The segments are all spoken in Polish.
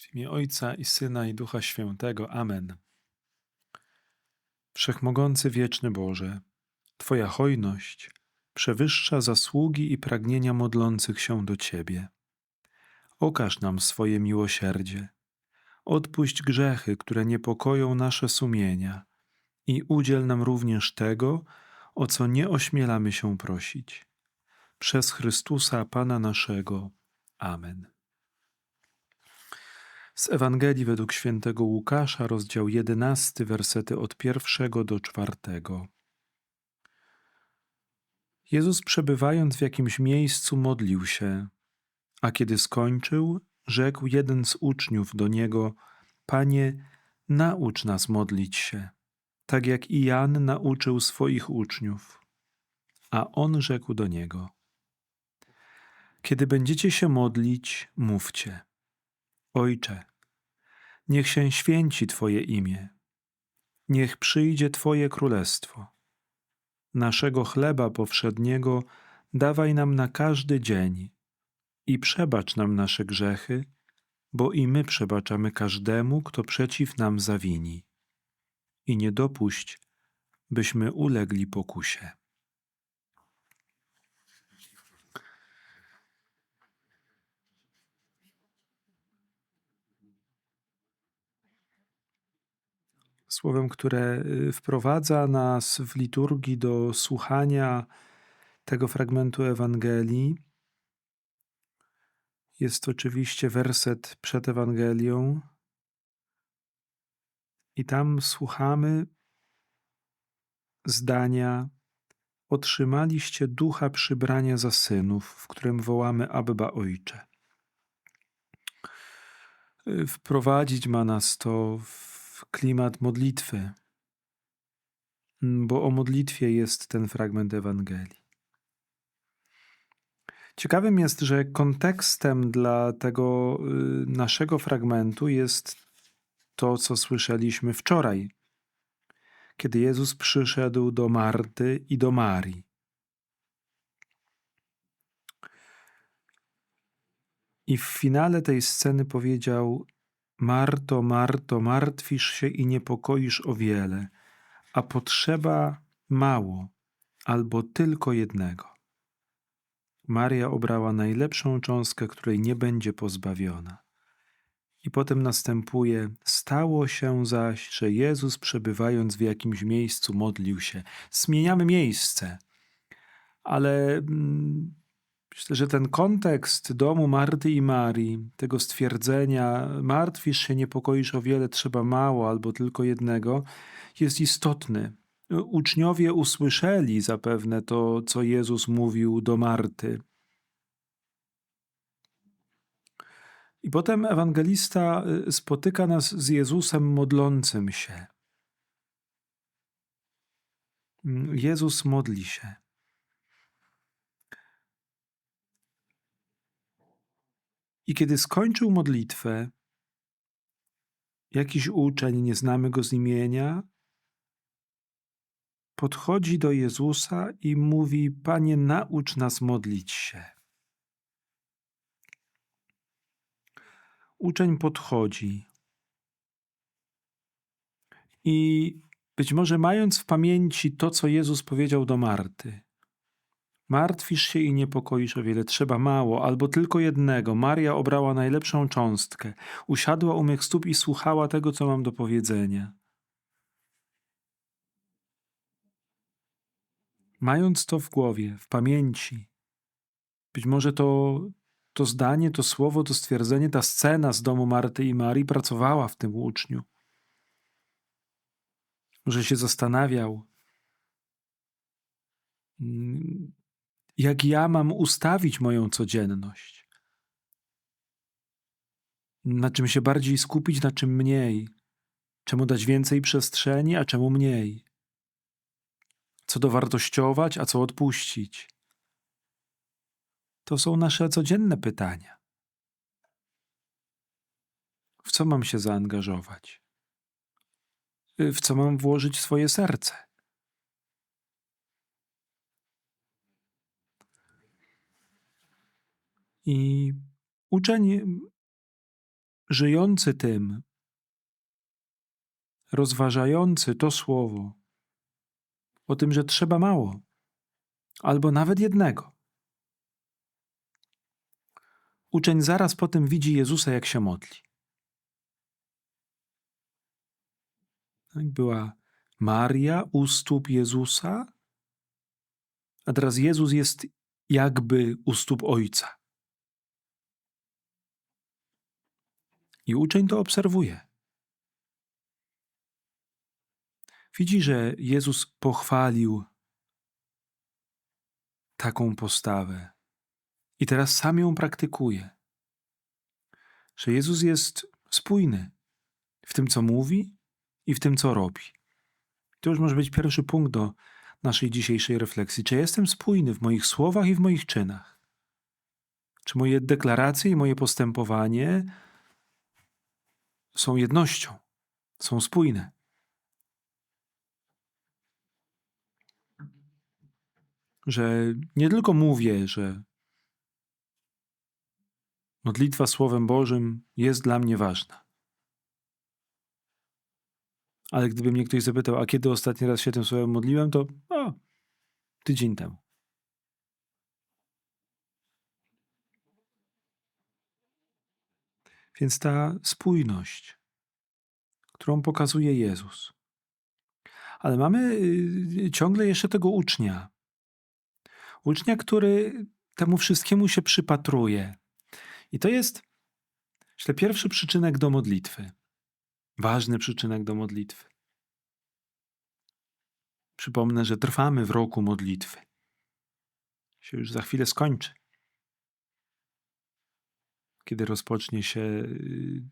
W imię Ojca i Syna i Ducha Świętego. Amen. Wszechmogący wieczny Boże, Twoja hojność przewyższa zasługi i pragnienia modlących się do Ciebie. Okaż nam swoje miłosierdzie. Odpuść grzechy, które niepokoją nasze sumienia i udziel nam również tego, o co nie ośmielamy się prosić. Przez Chrystusa Pana naszego. Amen. Z Ewangelii według świętego Łukasza, rozdział 11, wersety od pierwszego do czwartego. Jezus przebywając w jakimś miejscu modlił się, a kiedy skończył, rzekł jeden z uczniów do niego: Panie, naucz nas modlić się, tak jak i Jan nauczył swoich uczniów. A on rzekł do niego: Kiedy będziecie się modlić, mówcie: Ojcze, niech się święci Twoje imię, niech przyjdzie Twoje królestwo. Naszego chleba powszedniego dawaj nam na każdy dzień i przebacz nam nasze grzechy, bo i my przebaczamy każdemu, kto przeciw nam zawini. I nie dopuść, byśmy ulegli pokusie. Słowem, które y, wprowadza nas w liturgii do słuchania tego fragmentu Ewangelii, jest oczywiście werset przed Ewangelią, i tam słuchamy zdania: Otrzymaliście ducha przybrania za synów, w którym wołamy Abba Ojcze. Wprowadzić ma nas to w klimat modlitwy, bo o modlitwie jest ten fragment Ewangelii. Ciekawym jest, że kontekstem dla tego y, naszego fragmentu jest to, co słyszeliśmy wczoraj, kiedy Jezus przyszedł do Marty i do Marii. I w finale tej sceny powiedział: Marto, Marto, martwisz się i niepokoisz o wiele, a potrzeba mało albo tylko jednego. Maria obrała najlepszą cząstkę, której nie będzie pozbawiona. I potem następuje: Stało się zaś, że Jezus, przebywając w jakimś miejscu, modlił się. Zmieniamy miejsce, ale mm, myślę, że ten kontekst domu Marty i Marii, tego stwierdzenia, martwisz się, niepokoisz o wiele, trzeba mało albo tylko jednego, jest istotny. Uczniowie usłyszeli zapewne to, co Jezus mówił do Marty. I potem ewangelista y, spotyka nas z Jezusem modlącym się. Mm, Jezus modli się. I kiedy skończył modlitwę, jakiś uczeń, nie znamy go z imienia, podchodzi do Jezusa i mówi: Panie, naucz nas modlić się. Uczeń podchodzi i być może mając w pamięci to, co Jezus powiedział do Marty, Martwisz się i niepokoisz o wiele, trzeba mało, albo tylko jednego. Maria obrała najlepszą cząstkę, usiadła u mych stóp i słuchała tego, co mam do powiedzenia. Mając to w głowie, w pamięci, być może to, to zdanie, to słowo, to stwierdzenie, ta scena z domu Marty i Marii pracowała w tym uczniu. Może się zastanawiał, jak ja mam ustawić moją codzienność. Na czym się bardziej skupić, na czym mniej. Czemu dać więcej przestrzeni, a czemu mniej. Co dowartościować, a co odpuścić. To są nasze codzienne pytania. W co mam się zaangażować? W co mam włożyć swoje serce? I uczeń żyjący tym, rozważający to słowo o tym, że trzeba mało, albo nawet jednego. Uczeń zaraz potem widzi Jezusa, jak się modli. Tak, była Maria u stóp Jezusa, a teraz Jezus jest jakby u stóp Ojca. I uczeń to obserwuje. Widzi, że Jezus pochwalił taką postawę i teraz sam ją praktykuje. Że Jezus jest spójny w tym, co mówi i w tym, co robi. To już może być pierwszy punkt do naszej dzisiejszej refleksji. Czy jestem spójny w moich słowach i w moich czynach? Czy moje deklaracje i moje postępowanie są jednością, są spójne? Że nie tylko mówię, że modlitwa Słowem Bożym jest dla mnie ważna. Ale gdyby mnie ktoś zapytał, a kiedy ostatni raz się tym słowem modliłem, to o, tydzień temu. Więc ta spójność, którą pokazuje Jezus. Ale mamy y, ciągle jeszcze tego ucznia. Ucznia, który temu wszystkiemu się przypatruje. I to jest, myślę, pierwszy przyczynek do modlitwy. Ważny przyczynek do modlitwy. Przypomnę, że trwamy w roku modlitwy. Się już za chwilę skończy. Kiedy rozpocznie się y,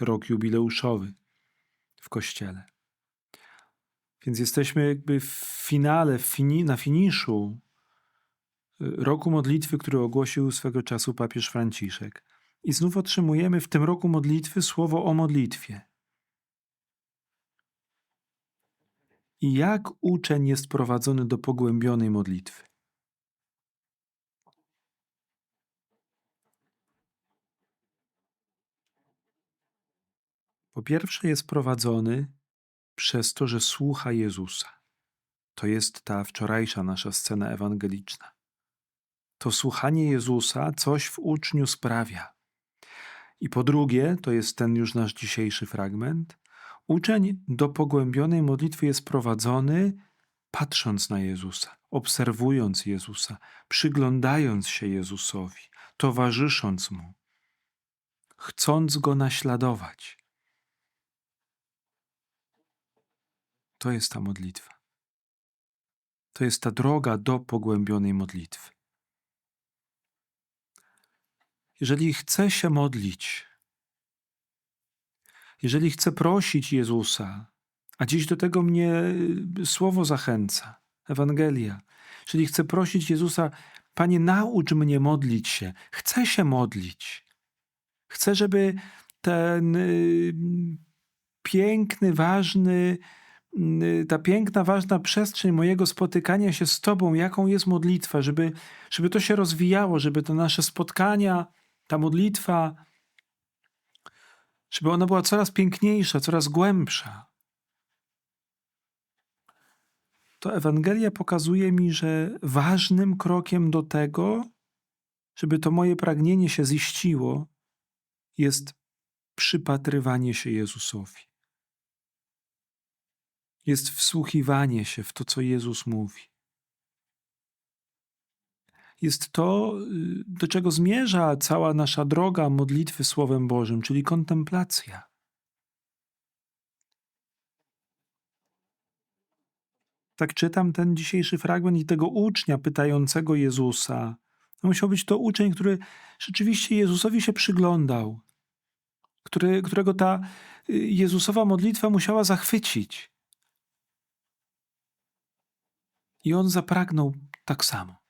rok jubileuszowy w kościele. Więc jesteśmy jakby w finale, na finiszu y, roku modlitwy, który ogłosił swego czasu papież Franciszek. I znów otrzymujemy w tym roku modlitwy słowo o modlitwie. I jak uczeń jest prowadzony do pogłębionej modlitwy? Po pierwsze, jest prowadzony przez to, że słucha Jezusa. To jest ta wczorajsza nasza scena ewangeliczna. To słuchanie Jezusa coś w uczniu sprawia. I po drugie, to jest ten już nasz dzisiejszy fragment, Uczeń do pogłębionej modlitwy jest prowadzony patrząc na Jezusa, obserwując Jezusa, przyglądając się Jezusowi, towarzysząc Mu, chcąc Go naśladować. To jest ta modlitwa. To jest ta droga do pogłębionej modlitwy. Jeżeli chcę się modlić, jeżeli chcę prosić Jezusa, a dziś do tego mnie y, słowo zachęca, Ewangelia, jeżeli chcę prosić Jezusa, Panie, naucz mnie modlić się, chcę się modlić. Chcę, żeby ten y, piękny, ważny, ta piękna, ważna przestrzeń mojego spotykania się z Tobą, jaką jest modlitwa, żeby, żeby to się rozwijało, żeby te nasze spotkania, ta modlitwa, żeby ona była coraz piękniejsza, coraz głębsza. To Ewangelia pokazuje mi, że ważnym krokiem do tego, żeby to moje pragnienie się ziściło, jest przypatrywanie się Jezusowi. Jest wsłuchiwanie się w to, co Jezus mówi jest to, y, do czego zmierza cała nasza droga modlitwy Słowem Bożym, czyli kontemplacja. Tak czytam ten dzisiejszy fragment i tego ucznia pytającego Jezusa. Musiał być to uczeń, który rzeczywiście Jezusowi się przyglądał, który, którego ta y, Jezusowa modlitwa musiała zachwycić. I on zapragnął tak samo.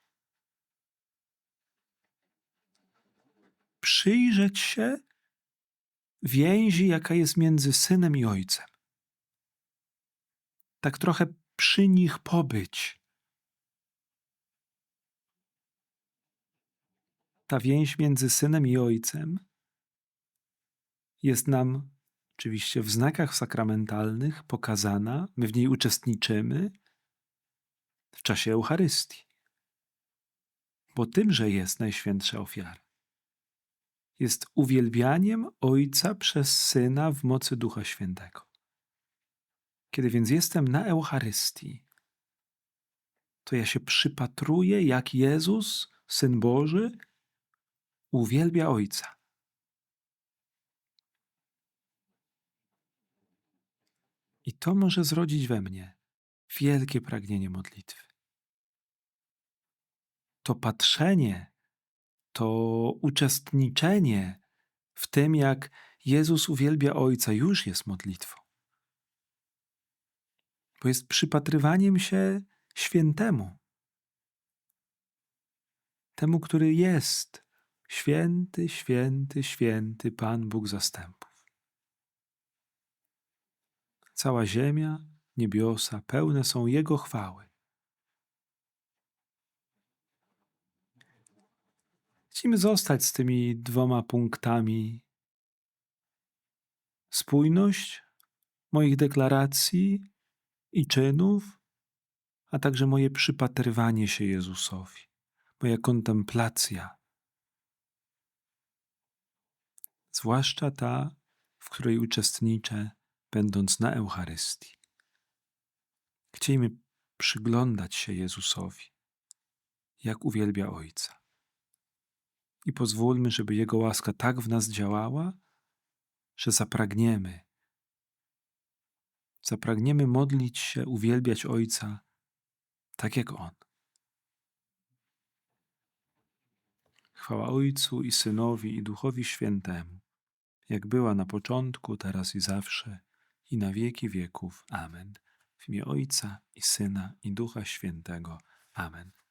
przyjrzeć się więzi, jaka jest między synem i ojcem. Tak trochę przy nich pobyć. Ta więź między synem i ojcem jest nam oczywiście w znakach sakramentalnych pokazana, my w niej uczestniczymy czasie Eucharystii. Bo tymże jest najświętsza ofiara. Jest uwielbianiem Ojca przez Syna w mocy Ducha Świętego. Kiedy więc jestem na Eucharystii, to ja się przypatruję, jak Jezus, Syn Boży, uwielbia Ojca. I to może zrodzić we mnie wielkie pragnienie modlitwy. To patrzenie, to uczestniczenie w tym, jak Jezus uwielbia Ojca, już jest modlitwą. Bo jest przypatrywaniem się świętemu. Temu, który jest święty, święty, święty Pan Bóg zastępów. Cała ziemia, niebiosa pełne są Jego chwały. Chcemy zostać z tymi dwoma punktami. Spójność moich deklaracji i czynów, a także moje przypatrywanie się Jezusowi, moja kontemplacja. Zwłaszcza ta, w której uczestniczę, będąc na Eucharystii. Chciejmy przyglądać się Jezusowi, jak uwielbia Ojca. I pozwólmy, żeby Jego łaska tak w nas działała, że zapragniemy, zapragniemy modlić się, uwielbiać Ojca tak jak On. Chwała Ojcu i Synowi i Duchowi Świętemu, jak była na początku, teraz i zawsze, i na wieki wieków. Amen. W imię Ojca i Syna i Ducha Świętego. Amen.